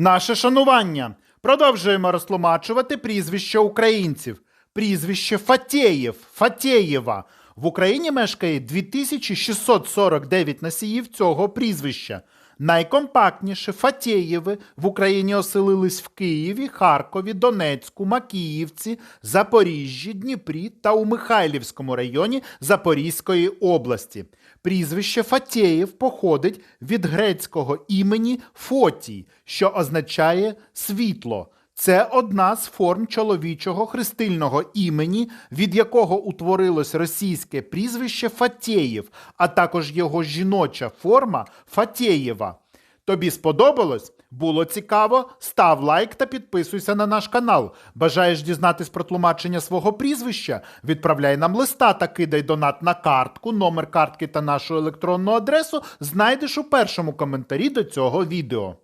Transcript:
Наше шанування. Продовжуємо розтлумачувати прізвище українців. Прізвище Фатєєв, Фатєєва. В Україні мешкає 2649 носіїв цього прізвища. Найкомпактніше Фатєєви в Україні оселились в Києві, Харкові, Донецьку, Макіївці, Запоріжжі, Дніпрі та у Михайлівському районі Запорізької області. Прізвище Фатєєв походить від грецького імені Фотій, що означає світло. Це одна з форм чоловічого хрестильного імені, від якого утворилось російське прізвище Фатєєв, а також його жіноча форма Фатєєва. Тобі сподобалось? Було цікаво? Став лайк та підписуйся на наш канал. Бажаєш дізнатись про тлумачення свого прізвища? Відправляй нам листа та кидай донат на картку, номер картки та нашу електронну адресу знайдеш у першому коментарі до цього відео.